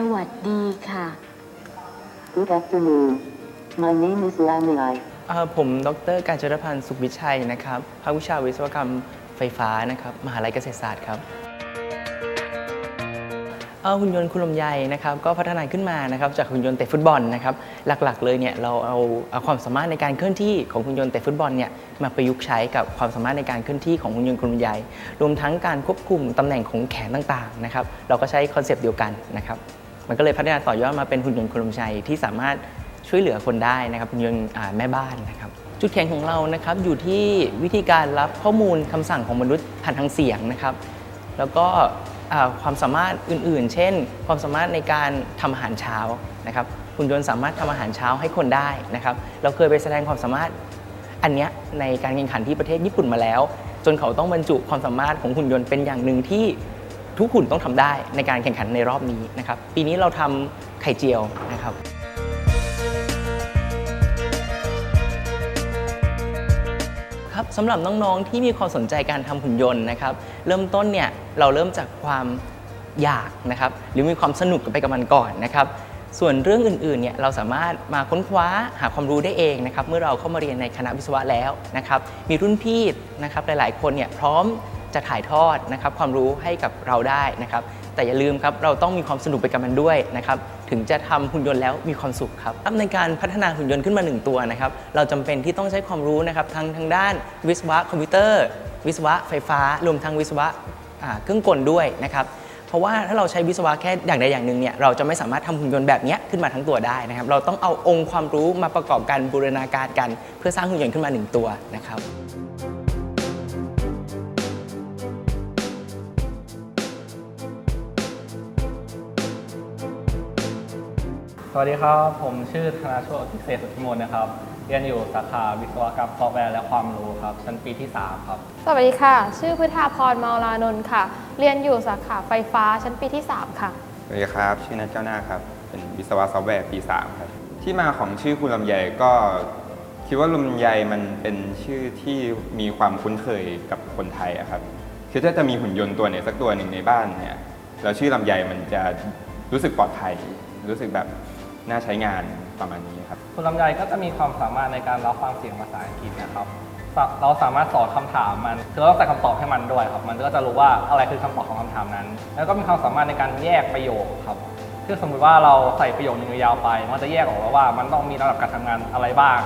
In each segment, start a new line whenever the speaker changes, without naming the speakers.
สวัสดีค่ะ
Good afternoon. My name is Lamai.
เอ่อผม ดร การจรพันธ์สุขวิชัยนะครับ ภาควิชาวิศวกรรมไฟฟ้านะครับ มหาลัยเกษตรศาสตร์ครับเอ่อหุ่นยนต์คุณลมใยนะครับ ก็พัฒนาขึ้นมานะครับ จากหุ่นยนต์เตะฟุตบอลนะครับ หลักๆ เลยเนี่ยเราเอาเอาความสามารถในการเคลื่อนที่ของหุ่นยนต์เตะฟุตบอลเนี่ยมาประยุกต์ใช้กับความสามารถในการเคลื่อนที่ของหุ่นยนต์คุณลมใยรวมทั้งการควบคุมตำแหน่งของแขนต่างๆนะครับ เราก็ใช้คอนเซปต์เดียวกันนะครับ มันก็เลยพัฒนาต่อยอดมาเป็นหุ่นยนต์คุณลมชัยที่สามารถช่วยเหลือคนได้นะครับหุ่นยนต์แม่บ้านนะครับจุดแข็งของเรานะครับอยู่ที่วิธีการรับข้อมูลคำสั่งของมนุษย์ผ่านทางเสียงนะครับ แล้วก็ความสามารถอื่นๆ เช่น ความสามารถในการทำอาหารเช้านะครับหุ่นยนต์สามารถทำอาหารเช้าให้คนได้นะครับเราเคยไปแสดงความสามารถอันเนี้ยในการแข่งขันที่ประเทศญี่ปุ่นมาแล้ว จนเขาต้องบรรจุความสามารถของหุ่นยนต์เป็นอย่างหนึ่งที่ ทุกหุ่นต้องทำได้ในการแข่งขันในรอบนี้นะครับ ปีนี้เราทำไข่เจียวนะครับครับสำหรับน้องๆที่มีความสนใจการทำหุ่นยนต์นะครับ เริ่มต้นเนี่ยเราเริ่มจากความอยากนะครับ หรือมีความสนุกไปกับมันก่อนนะครับส่วนเรื่องอื่นๆ เนี่ยเราสามารถมาค้นคว้าหาความรู้ได้เองนะครับ เมื่อเราเข้ามาเรียนในคณะวิศวะแล้วนะครับ มีรุ่นพี่นะครับหลายๆ คนเนี่ยพร้อม จะถ่ายทอดนะครับความรู้ให้กับเราได้นะครับ แต่อย่าลืมครับเราต้องมีความสนุกไปกับมันด้วยนะครับถึงจะทำหุ่นยนต์แล้วมีความสุขครับในการพัฒนาหุ่นยนต์ขึ้นมาหนึ่งตัวนะครับเราจำเป็นที่ต้องใช้ความรู้นะครับทางทางด้านวิศวะคอมพิวเตอร์ วิศวะไฟฟ้ารวมทั้งวิศวะเครื่องกลด้วยนะครับเพราะว่าถ้าเราใช้วิศวะแค่อย่างใดอย่างหนึ่งเนี่ยเราจะไม่สามารถทำหุ่นยนต์แบบนี้ขึ้นมาทั้งตัวได้นะครับ เราต้องเอาองค์ความรู้มาประกอบกันบูรณาการกัน เพื่อสร้างหุ่นยนต์ขึ้นมาหนึ่งตัวนะครับ
สวัสดีครับ ผมชื่อธนาโชติเศษสุทธิมนต์นะครับ เรียนอยู่สาขาวิศวกรรมซอฟต์แวร์และความรู้ครับ ชั้นปีที่ 3 ครับ
สวัสดีค่ะ ชื่อพฤธาพรเมาลานนท์ค่ะ เรียนอยู่สาขาไฟฟ้าชั้นปีที่ 3 ค่ะ
สวัสดีครับ ชื่อนัทเจ้าหน้าครับ เป็นวิศวะซอฟต์แวร์ปี 3 ครับ ที่มาของชื่อคุณลำไยก็คิดว่าลำไยมันเป็นชื่อที่มีความคุ้นเคยกับคนไทยอะครับ คือถ้าจะมีหุ่นยนต์ตัวไหนสักตัวหนึ่งในบ้านเนี่ย แล้วชื่อลำไยมันจะรู้สึกปลอดภัย รู้สึกแบบ น่าใช้งานประมาณนี้ครับ
คุณลำไยก็จะมีความสามารถในการรับฟังเสียงภาษาอังกฤษนะครับเราสามารถสอนคำถามมันคือเราต้องใส่คำตอบให้มันด้วยครับ มันก็จะรู้ว่าอะไรคือคำตอบของคำถามนั้น แล้วก็มีความสามารถในการแยกประโยคครับคือสมมุติว่าเราใส่ประโยคหนึ่งยาวไป มันจะแยกออกแล้วว่ามันต้องมีระดับการทำงานอะไรบ้าง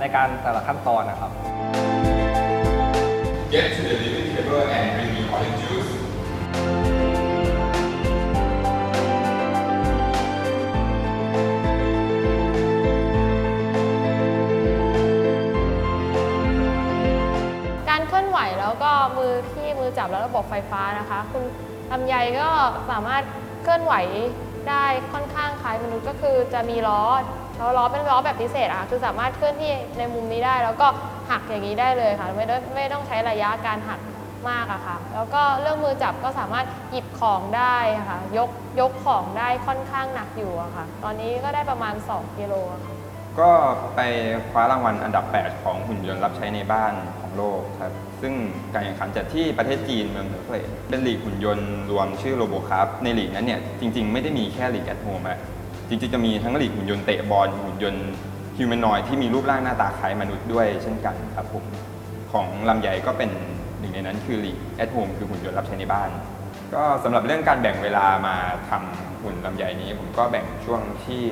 ในการแต่ละขั้นตอนนะครับ
จับแล้วระบบไฟฟ้านะคะ คุณลำไยก็สามารถเคลื่อนไหวได้ค่อนข้างคล้ายมนุษย์ก็คือจะมีล้อแล้วล้อเป็นล้อแบบพิเศษอะค่ะคือสามารถเคลื่อนที่ในมุมนี้ได้ แล้วก็หักอย่างนี้ได้เลยค่ะ ไม่ได้ไม่ต้องใช้ระยะการหักมากอะค่ะ แล้วก็เรื่องมือจับก็สามารถหยิบของได้ค่ะ ยกยกของได้ค่อนข้างหนักอยู่อะค่ะ ตอนนี้ก็ได้ประมาณ 2กิโลค่ะ
ก็ไปคว้ารางวัลอันดับ 8 ของหุ่นยนต์รับใช้ในบ้าน ของโลกครับ ซึ่งการแข่งขันจัดที่ประเทศจีนเมืองเหอเพลเป็นลีกหุ่นยนต์รวมชื่อโรโบครับในลีกนั้นเนี่ยจริง ๆ ไม่ได้มีแค่ลีกแอทโฮมอะจริง ๆ จะมีทั้งลีกหุ่นยนต์เตะบอลหุ่นยนต์ฮิวแมนนอยที่มีรูปร่างหน้าตาคล้ายมนุษย์ด้วยเช่นกันครับผมของลำไยก็เป็นหนึ่งในนั้นคือลีกแอทโฮมคือหุ่นยนต์รับใช้ในบ้าน ก็สำหรับเรื่องการแบ่งเวลามาทำหุ่นลำไยนี้ ผมก็แบ่งช่วงที่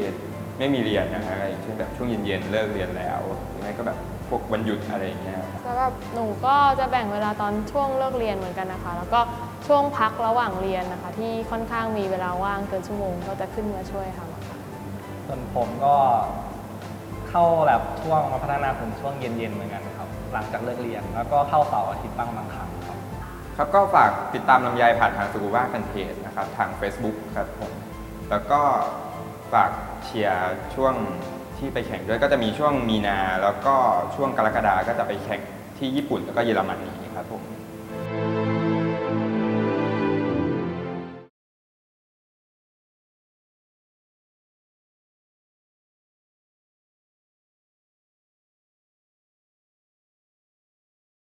ไม่มีเรียนนะฮะอย่างเช่นแบบช่วงเย็นๆเลิกเรียนแล้วหรือไม่ก็แบบ พวกวันหยุดอะไรอย่างเงี้ยครับ
สำหรับหนูก็จะแบ่งเวลาตอนช่วงเลิกเรียนเหมือนกันนะคะ แล้วก็ช่วงพักระหว่างเรียนนะคะ ที่ค่อนข้างมีเวลาว่างเกินชั่วโมงก็จะขึ้นมาช่วยทำค่ะ
ส่วนผมก็เข้าแลบช่วงมาพัฒนาผมช่วงเย็นๆเหมือนกันครับ หลังจากเลิกเรียน แล้วก็เข้าเสาร์อาทิตย์บ้างบางครั้งครับ
ครับก็ฝากติดตามลำไยผ่านทางสกูบ้าแฟนเพจนะครับ ทาง Facebook ครับผม แล้วก็ฝากเชียร์ช่วง ที่ไปแข่งด้วยก็จะมีช่วงมีนา แล้วก็ช่วงกรกฎาก็จะไปแข่งที่ญี่ปุ่นแล้วก็เยอรมนีครับผม